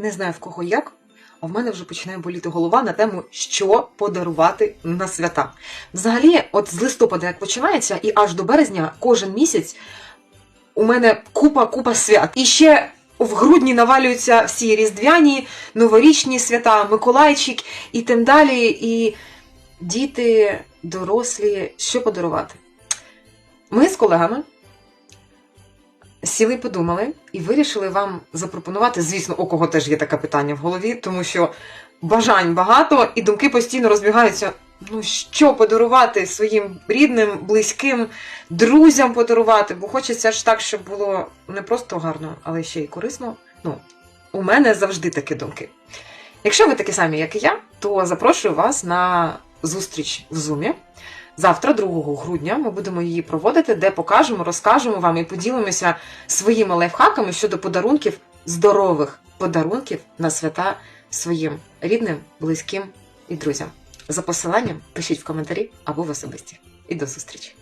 Не знаю в кого як, а в мене вже починає боліти голова на тему, що подарувати на свята. Взагалі, от з листопада як починається, і аж до березня кожен місяць у мене купа купа свят. І ще в грудні навалюються всі різдвяні, новорічні свята, Миколайчик і тим далі. І діти, дорослі, що подарувати. Ми з колегами сіли, подумали і вирішили вам запропонувати, звісно, у кого теж є таке питання в голові, тому що бажань багато і думки постійно розбігаються. Ну, що подарувати своїм рідним, близьким, друзям подарувати, бо хочеться ж так, щоб було не просто гарно, але ще й корисно. Ну, у мене завжди такі думки. Якщо ви такі самі, як і я, то запрошую вас на зустріч в Зумі. Завтра, 2 грудня, ми будемо її проводити, де покажемо, розкажемо вам і поділимося своїми лайфхаками щодо подарунків, здорових подарунків на свята своїм рідним, близьким і друзям. За посиланням пишіть в коментарі або в особисті. І до зустрічі!